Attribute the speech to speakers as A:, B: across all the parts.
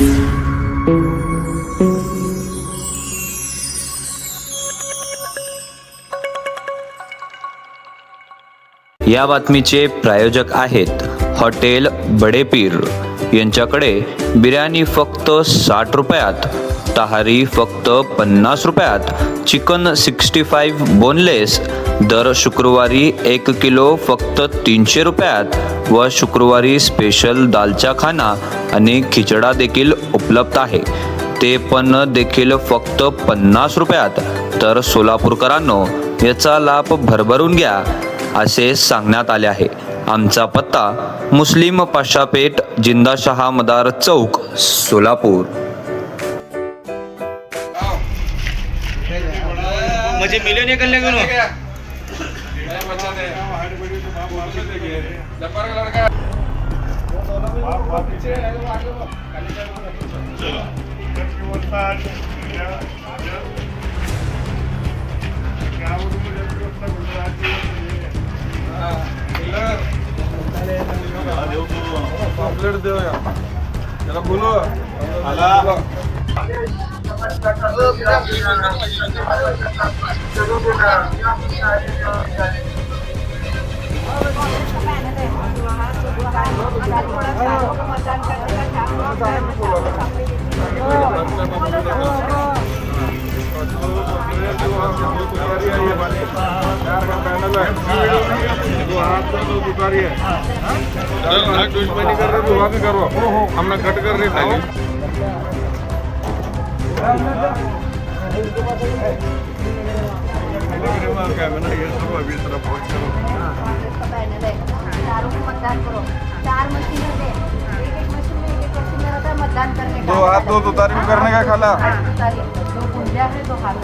A: या बातमीचे प्रायोजक आहेत हॉटेल बडेपीर. यांच्याकडे बिर्याणी फक्त साठ रुपयात. तहारी फक्त पन्नास रुपयात. Chicken sixty five boneless. दर शुक्रवारी एक किलो फक्त तीनशे रुपयात व शुक्रवारी स्पेशल दालचा खाना आणि खिचडा देखील उपलब्ध आहे. ते पण देखील फक्त पन्नास रुपयात. तर सोलापूरकरांनो याचा लाभ भरभरून घ्या असे सांगण्यात आले आहे. आमचा पत्ता मुस्लिम पाशापेठ जिंदाशहा मदार चौक सोलापूर.
B: म्हणजे मिलियन एक कल्ले घेऊन
C: पापलेट देऊया त्याला बोलू आला दुश्मनी कर रहे तो भी करो. हमने कट कर रही
D: दे एक एक मशीन में एक एक मशीन में रहता है मतदान करने का
C: दो हाथ दो तो तारीफ करने का खाला
D: हाँ, तारीफ। दो गुंजा है। दो हाथ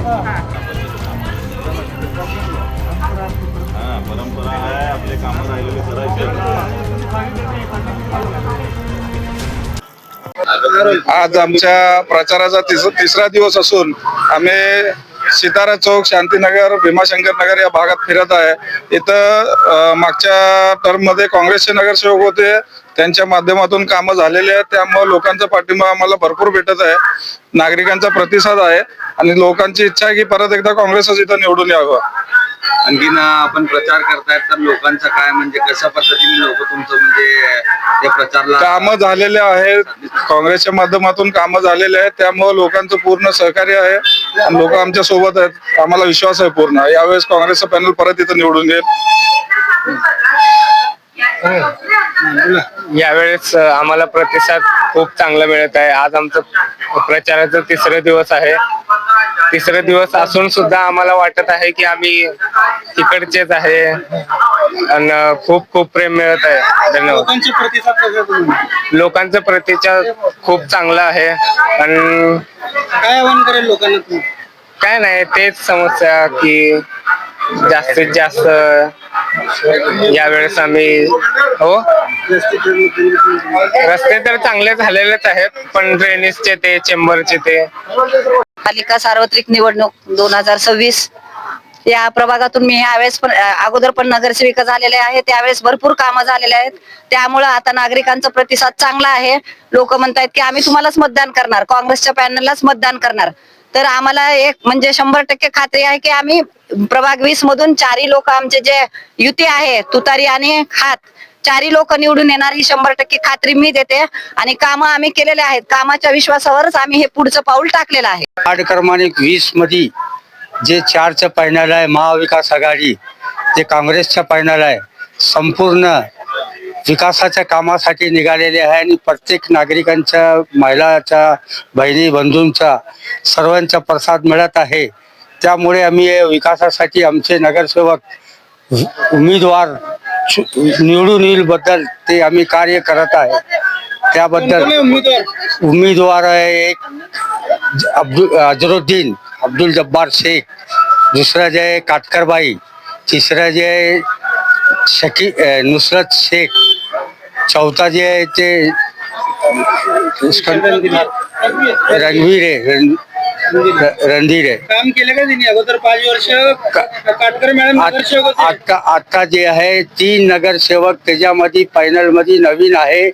E: परंपरा आहे आपले कामं राहिलेले करायचे
C: आज आमच्या प्रचाराचा तिसरा दिवस असून आम्ही सितारा चौक शांतीनगर भीमाशंकर नगर या भागात फिरत आहे. इथं मागच्या टर्ममध्ये काँग्रेसचे नगरसेवक होते. त्यांच्या माध्यमातून कामं झालेले आहेत. त्यामुळे लोकांचा पाठिंबा आम्हाला भरपूर भेटत आहे. नागरिकांचा प्रतिसाद आहे. आणि लोकांची इच्छा आहे की परत एकदा काँग्रेसच इथं निवडून यावं.
B: आणखीन आपण प्रचार करतायत तर लोकांचं काय म्हणजे कशा पद्धतीने लोक तुमचं म्हणजे त्या प्रचारला
C: कामं झालेले आहेत. काँग्रेसच्या माध्यमातून कामं झालेले आहेत. त्यामुळे लोकांचं पूर्ण सहकार्य आहे. आणि लोक आमच्यासोबत आहेत. आम्हाला विश्वास आहे पूर्ण. यावेळेस काँग्रेसचं पॅनल परत इथं निवडून येईल
F: यावेळेस आम्हाला प्रतिसाद खूप चांगला मिळत आहे. आज आमचं प्रचाराचं तिसरं दिवस आहे. तिसरे दिवस असून सुद्धा आम्हाला वाटत आहे की आम्ही तिकडचेच आहे. आणि खूप खूप प्रेम मिळत आहे. धन्यवाद.
B: लोकांचे प्रतिसाद कसे तुम्ही?
F: लोकांचं प्रतिसाद खूप चांगला आहे. आणि
B: काय आव्हान करेल लोकांना तुम्ही?
F: काय नाही तेच समस्या की जास्तीत जास्त यावेळेस आम्ही हो? रस्ते तर चांगले झालेलेच आहेत पण ड्रेनेजचे ते चेंबरचे ते.
D: पालिका सार्वत्रिक निवडणूक दोन हजार सव्वीस. या प्रभागातून मी यावेळेस पण अगोदर पण नगरसेविका झालेले आहे त्यावेळेस भरपूर कामं झालेले आहेत. त्यामुळं आता नागरिकांचा प्रतिसाद चांगला आहे. लोक म्हणतायत की आम्ही तुम्हालाच मतदान करणार काँग्रेसच्या पॅनललाच मतदान करणार. तर आम्हाला एक म्हणजे शंभर टक्के खात्री आहे की आम्ही प्रभाग वीस मधून चारही लोक आमचे जे युती आहे तुतारी आणि हात चारही लोक निवडून येणार ही शंभर टक्के खात्री मी देते. आणि कामं आम्ही केलेले आहेत. कामाच्या विश्वासावरच आम्ही हे पुढचं पाऊल टाकलेलं आहे.
G: वार्ड क्रमांक वीसमध्ये जे चारचं पॅनल आहे महाविकास आघाडी जे काँग्रेसचं पॅनल आहे संपूर्ण विकासाच्या कामासाठी निघालेले आहे आणि प्रत्येक नागरिकांच्या महिलाच्या बहिणी बंधूंचा सर्वांचा प्रसाद मिळत आहे. त्यामुळे आम्ही विकासासाठी आमचे नगरसेवक उमेदवार निवडून येईल बद्दल ते आम्ही कार्य करत आहे. त्याबद्दल उमेदवार? आहे एक अब्दुल अजरुद्दीन अब्दुल जब्बार शेख. दुसरं जे आहे काटकरबाई. तिसरं जे आहे शकी नुसरत शेख. चौथा जे आहे ते रणवीर आहे. रणधीर आहे.
B: काम केलं का त्यांनी अगोदर पाच वर्ष? काटकर मॅडम नगरसेवक
G: आत-
B: होते.
G: आता आता जे आहे तीन नगरसेवक त्याच्यामध्ये पॅनलमध्ये नवीन आहे.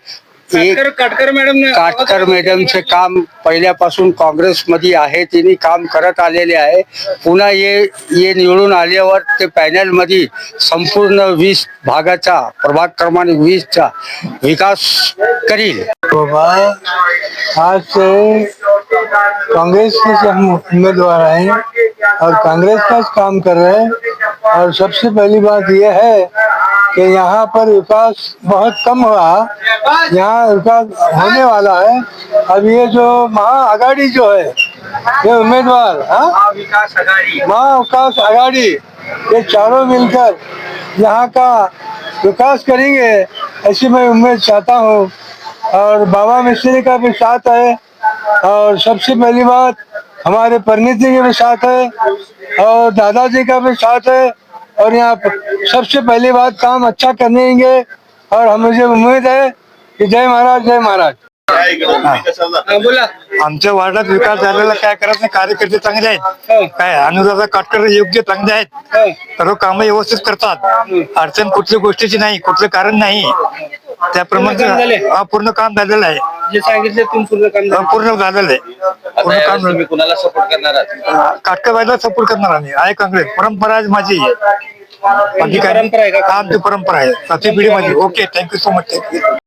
G: एक
F: काटकर मॅडम
G: काटकर मॅडमचे काम पहिल्यापासून काँग्रेसमध्ये आहे. तिने काम करत आलेले आहे. पुन्हा ये ये निवडून आल्यावर ते पॅनलमध्ये संपूर्ण वीस भागाचा प्रभाग क्रमांक वीसचा विकास करील.
H: बाबा आज कांग्रेस के से हम उम्मीदवार हैं और कांग्रेस का काम कर रहे हैं। और सबसे पहली बात यह है कि यहाँ पर विकास बहुत कम हुआ। यहाँ विकास होने वाला है। अब ये जो महाअगाड़ी जो है, ये उम्मीदवार हाँ?
G: विकास आघाडी
H: महाविकास आघाड़ी, ये चारों मिलकर यहाँ का विकास करेंगे, ऐसी मैं उम्मीद चाहता हूँ। और बाबा मिस्त्री का भी साथ है। और सबसे पहली बात हमारे परिणीत जी के भी साथ है और दादाजी का भी साथ है और यहाँ सबसे पहली बात काम अच्छा करनेंगे और हम मुझे उम्मीद है कि जय महाराज जय महाराज।
F: बोला।
H: आमच्या वार्डात विकास झालेला काय करायचं नाही कार्यकर्ते चांगले आहेत. काय अनुराधा काटकर योग्य चांगले आहेत. सर्व कामं व्यवस्थित करतात. अडचण कुठल्या गोष्टीची नाही कुठलं कारण नाही. त्याप्रमाणे
F: पूर्ण काम झालंय?
H: हा, पूर्ण काम झालेलं आहे.
F: जे सांगितले तुम्ही पूर्ण काम
H: हा, पूर्ण झालेलं आहे.
B: आता
H: पूर्ण
B: यावेळेस
H: काम
B: तुम्ही कुणाला सपोर्ट करणार आहात?
H: सपोर्ट करणार आम्ही. आहे काँग्रेस. परंपरा आहे. माझी बाकी काय?
F: परंपरा आहे का?
H: आमची परंपरा आहे. सातवी पिढी माझी okay thank you so much thank you